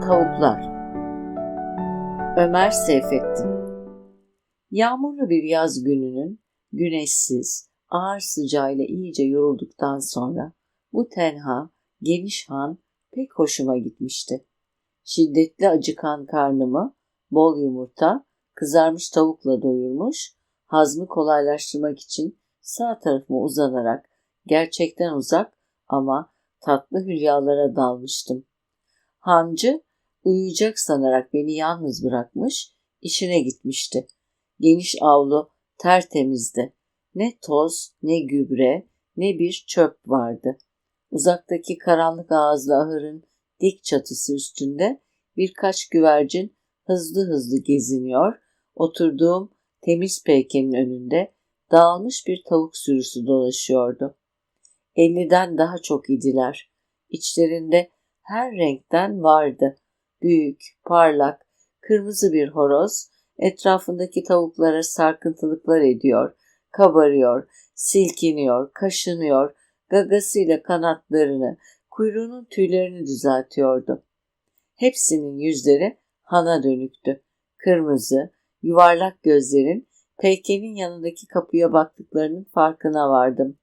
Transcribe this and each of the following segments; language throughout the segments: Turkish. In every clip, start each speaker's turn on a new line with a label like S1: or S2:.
S1: Tavuklar Ömer Seyfettin Yağmurlu bir yaz gününün güneşsiz, ağır sıcağıyla iyice yorulduktan sonra bu tenha, geniş han pek hoşuma gitmişti. Şiddetli acıkan karnımı bol yumurta, kızarmış tavukla doyurmuş, hazmı kolaylaştırmak için sağ tarafıma uzanarak gerçekten uzak ama tatlı hülyalara dalmıştım. Hancı uyuyacak sanarak beni yalnız bırakmış, işine gitmişti. Geniş avlu tertemizdi. Ne toz, ne gübre, ne bir çöp vardı. Uzaktaki karanlık ağızlı ahırın dik çatısı üstünde birkaç güvercin hızlı hızlı geziniyor, oturduğum temiz peykenin önünde dağılmış bir tavuk sürüsü dolaşıyordu. Elliden daha çok idiler. İçlerinde her renkten vardı. Büyük, parlak, kırmızı bir horoz etrafındaki tavuklara sarkıntılıklar ediyor, kabarıyor, silkiniyor, kaşınıyor, gagasıyla kanatlarını, kuyruğunun tüylerini düzeltiyordu. Hepsinin yüzleri hana dönüktü. Kırmızı, yuvarlak gözlerin peykenin yanındaki kapıya baktıklarının farkına vardım.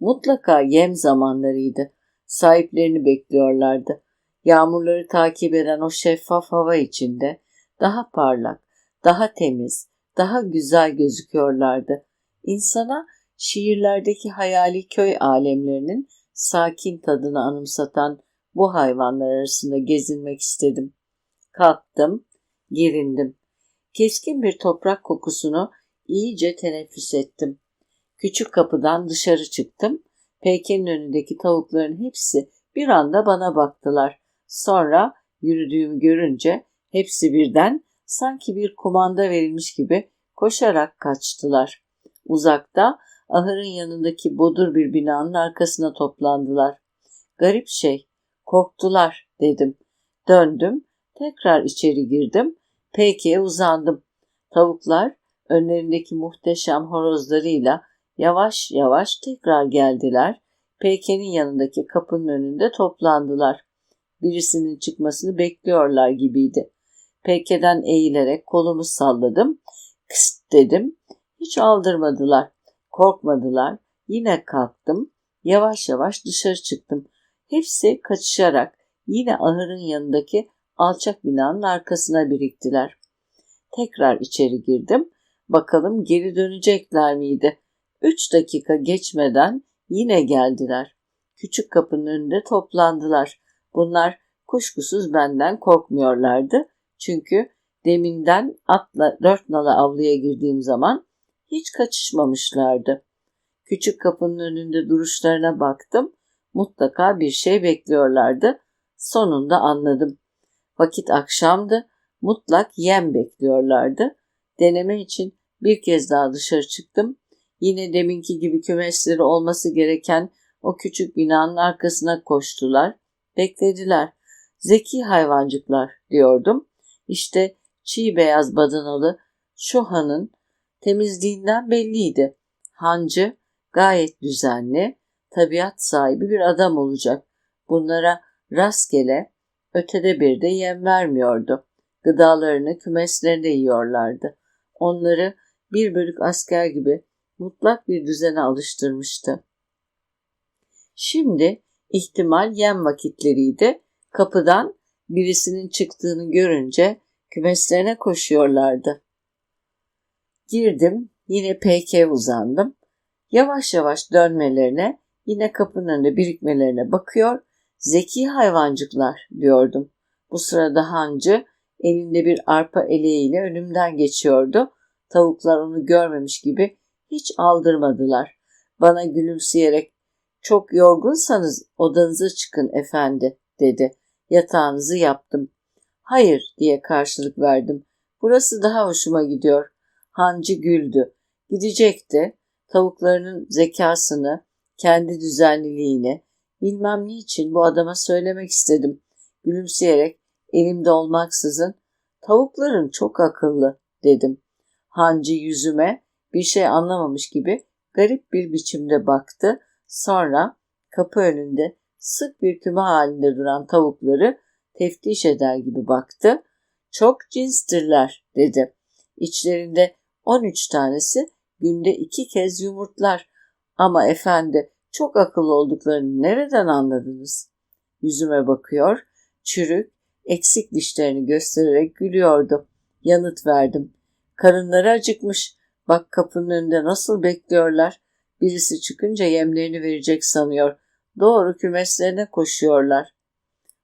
S1: Mutlaka yem zamanlarıydı. Sahiplerini bekliyorlardı. Yağmurları takip eden o şeffaf hava içinde daha parlak, daha temiz, daha güzel gözüküyorlardı. İnsana şiirlerdeki hayali köy alemlerinin sakin tadını anımsatan bu hayvanlar arasında gezinmek istedim. Kalktım, girindim. Keskin bir toprak kokusunu iyice teneffüs ettim. Küçük kapıdan dışarı çıktım. Peykenin önündeki tavukların hepsi bir anda bana baktılar. Sonra yürüdüğümü görünce hepsi birden sanki bir kumanda verilmiş gibi koşarak kaçtılar. Uzakta ahırın yanındaki bodur bir binanın arkasına toplandılar. Garip şey, korktular dedim. Döndüm, tekrar içeri girdim, peykiye uzandım. Tavuklar önlerindeki muhteşem horozlarıyla Yavaş yavaş tekrar geldiler. Peyke'nin yanındaki kapının önünde toplandılar. Birisinin çıkmasını bekliyorlar gibiydi. Peyke'den eğilerek kolumu salladım. Kıst dedim. Hiç aldırmadılar. Korkmadılar. Yine kalktım. Yavaş yavaş dışarı çıktım. Hepsi kaçışarak yine ahırın yanındaki alçak binanın arkasına biriktiler. Tekrar içeri girdim. Bakalım geri dönecekler miydi? Üç dakika geçmeden yine geldiler. Küçük kapının önünde toplandılar. Bunlar kuşkusuz benden korkmuyorlardı. Çünkü deminden atla dört nala avluya girdiğim zaman hiç kaçışmamışlardı. Küçük kapının önünde duruşlarına baktım. Mutlaka bir şey bekliyorlardı. Sonunda anladım. Vakit akşamdı. Mutlak yem bekliyorlardı. Deneme için bir kez daha dışarı çıktım. Yine deminki gibi kümesleri olması gereken o küçük binanın arkasına koştular. Beklediler. Zeki hayvancıklar diyordum. İşte çiğ beyaz badanalı şu hanın temizliğinden belliydi. Hancı gayet düzenli, tabiat sahibi bir adam olacak. Bunlara rastgele ötede bir de yem vermiyordu. Gıdalarını kümeslerinde yiyorlardı. Onları bir bölük asker gibi mutlak bir düzene alıştırmıştı. Şimdi ihtimal yem vakitleriydi. Kapıdan birisinin çıktığını görünce kümeslerine koşuyorlardı. Girdim, yine peyke uzandım. Yavaş yavaş dönmelerine, yine kapının önünde birikmelerine bakıyor, zeki hayvancıklar diyordum. Bu sırada hancı elinde bir arpa eleğiyle önümden geçiyordu. Tavuklar onu görmemiş gibi hiç aldırmadılar. Bana gülümseyerek çok yorgunsanız odanıza çıkın efendi dedi. Yatağınızı yaptım. Hayır diye karşılık verdim. Burası daha hoşuma gidiyor. Hancı güldü. Gidecekti. Tavuklarının zekasını, kendi düzenliliğini, bilmem niçin bu adama söylemek istedim. Gülümseyerek elimde olmaksızın tavukların çok akıllı dedim. Hancı yüzüme bir şey anlamamış gibi garip bir biçimde baktı. Sonra kapı önünde sık bir küme halinde duran tavukları teftiş eder gibi baktı. Çok cinstirler dedi. İçlerinde 13 tanesi günde iki kez yumurtlar. Ama efendi çok akıllı olduklarını nereden anladınız? Yüzüme bakıyor, çürük, eksik dişlerini göstererek gülüyordu. Yanıt verdim. Karınları acıkmış. Bak kapının önünde nasıl bekliyorlar. Birisi çıkınca yemlerini verecek sanıyor. Doğru kümeslerine koşuyorlar.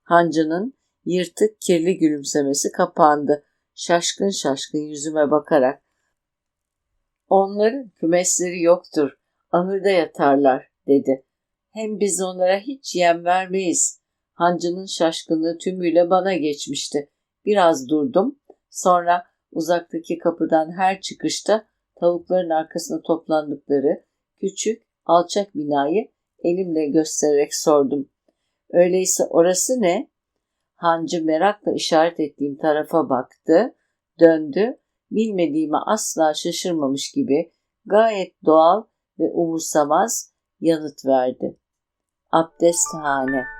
S1: Hancının yırtık kirli gülümsemesi kapandı. Şaşkın şaşkın yüzüme bakarak. Onların kümesleri yoktur. Ahırda yatarlar dedi. Hem biz onlara hiç yem vermeyiz. Hancının şaşkınlığı tümüyle bana geçmişti. Biraz durdum. Sonra uzaktaki kapıdan her çıkışta tavukların arkasına toplandıkları küçük, alçak binayı elimle göstererek sordum. Öyleyse orası ne? Hancı merakla işaret ettiğim tarafa baktı, döndü, bilmediğime asla şaşırmamış gibi gayet doğal ve umursamaz yanıt verdi. Abdesthane.